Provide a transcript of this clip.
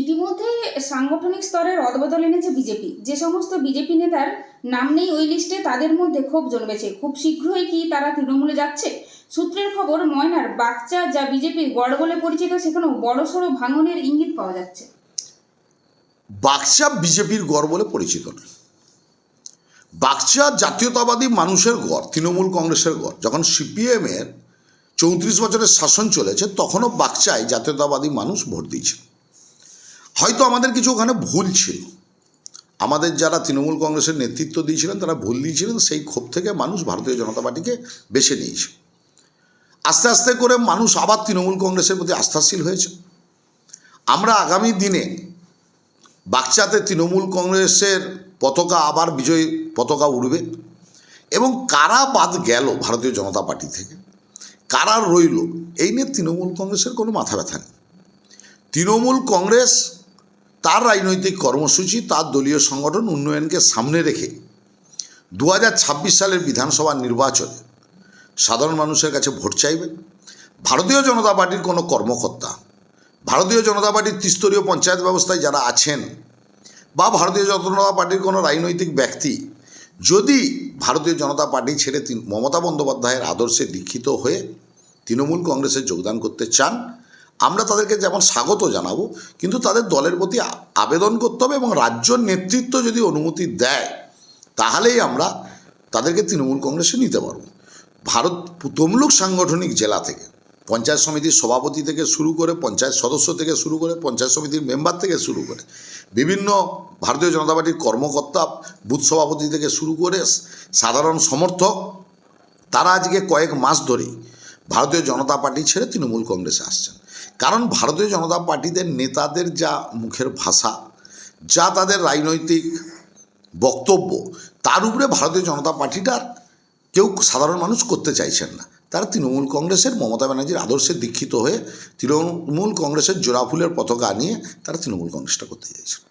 ইতিমধ্যে সাংগঠনিক স্তরের অদবদল এনেছে বিজেপি। যে সমস্ত বিজেপি নেতার নাম নেই ওই লিস্টে তাদের মধ্যে ক্ষোভ জন্মেছে। খুব শীঘ্রই কি তারা তৃণমূলে যাচ্ছে? সূত্রের খবর, ময়নার বাচ্চা যা বিজেপির গড় বলে পরিচিত, সেখানেও বড়সড় ভাঙনের ইঙ্গিত পাওয়া যাচ্ছে। বাক্সা বিজেপির গড় বলে পরিচিত বাক্সা জাতীয়তাবাদী মানুষের গড়, তৃণমূল কংগ্রেসের গড়। যখন সিপিএমের চৌত্রিশ বছরের শাসন চলেছে, তখনও বাক্সায় জাতীয়তাবাদী মানুষ ভোট দিয়েছে হয়তো আমাদের কিছু ওখানে ভুল ছিল। আমাদের যারা তৃণমূল কংগ্রেসের নেতৃত্ব দিয়েছিলেন, তারা ভুল দিয়েছিলেন, সেই ক্ষোভ থেকে মানুষ ভারতীয় জনতা পার্টিকে বেছে নিয়েছে। আস্তে আস্তে করে মানুষ আবার তৃণমূল কংগ্রেসের প্রতি আস্থাশীল হয়েছে। আমরা আগামী দিনে বাক্সাতে তৃণমূল কংগ্রেসের পতাকা আবার বিজয়ী পতাকা উড়বে এবং কারা বাদ গেল ভারতীয় জনতা পার্টি থেকে? কারা রইল? এই নিয়ে তৃণমূল কংগ্রেসের কোনো মাথা ব্যথা নেই। তৃণমূল কংগ্রেস তার রাজনৈতিক কর্মসূচি, তার দলীয় সংগঠন উন্নয়নকে সামনে রেখে দু হাজার ছাব্বিশ সালের বিধানসভা নির্বাচনে সাধারণ মানুষের কাছে ভোট চাইবে ভারতীয় জনতা পার্টির কোনো কর্মকর্তা, ভারতীয় জনতা পার্টির ত্রিস্তরীয় পঞ্চায়েত ব্যবস্থায় যারা আছেন বা ভারতীয় জনতা পার্টির কোনো রাজনৈতিক ব্যক্তি, যদি ভারতীয় জনতা পার্টি ছেড়ে মমতা বন্দ্যোপাধ্যায়ের আদর্শে দীক্ষিত হয়ে তৃণমূল কংগ্রেসে যোগদান করতে চান আমরা তাদেরকে যেমন স্বাগত জানাব, কিন্তু তাদের দলের প্রতি আবেদন করতে হবে এবং রাজ্য নেতৃত্ব যদি অনুমতি দেয়, তাহলেই আমরা তাদেরকে তৃণমূল কংগ্রেসে নিতে পারব। ভারত তমলুক সাংগঠনিক জেলা থেকে, পঞ্চায়েত সমিতির সভাপতি থেকে শুরু করে, পঞ্চায়েত সদস্য থেকে শুরু করে, পঞ্চায়েত সমিতির মেম্বার থেকে শুরু করে, বিভিন্ন ভারতীয় জনতা পার্টির কর্মকর্তা, বুথ সভাপতি থেকে শুরু করে সাধারণ সমর্থক, তারা আজকে কয়েক মাস ধরেই ভারতীয় জনতা পার্টি ছেড়ে তৃণমূল কংগ্রেসে আসছেন। কারণ ভারতীয় জনতা পার্টিদের নেতাদের যা মুখের ভাষা, যা তাদের রাজনৈতিক বক্তব্য, তার উপরে ভারতীয় জনতা পার্টিটার কেউ সাধারণ মানুষ করতে চাইছেন না। তারা তৃণমূল কংগ্রেসের মমতা ব্যানার্জির আদর্শে দীক্ষিত হয়ে তৃণমূল কংগ্রেসের জোড়া ফুলের পতাকা নিয়ে তারা তৃণমূল কংগ্রেসটা করতে চাইছেন।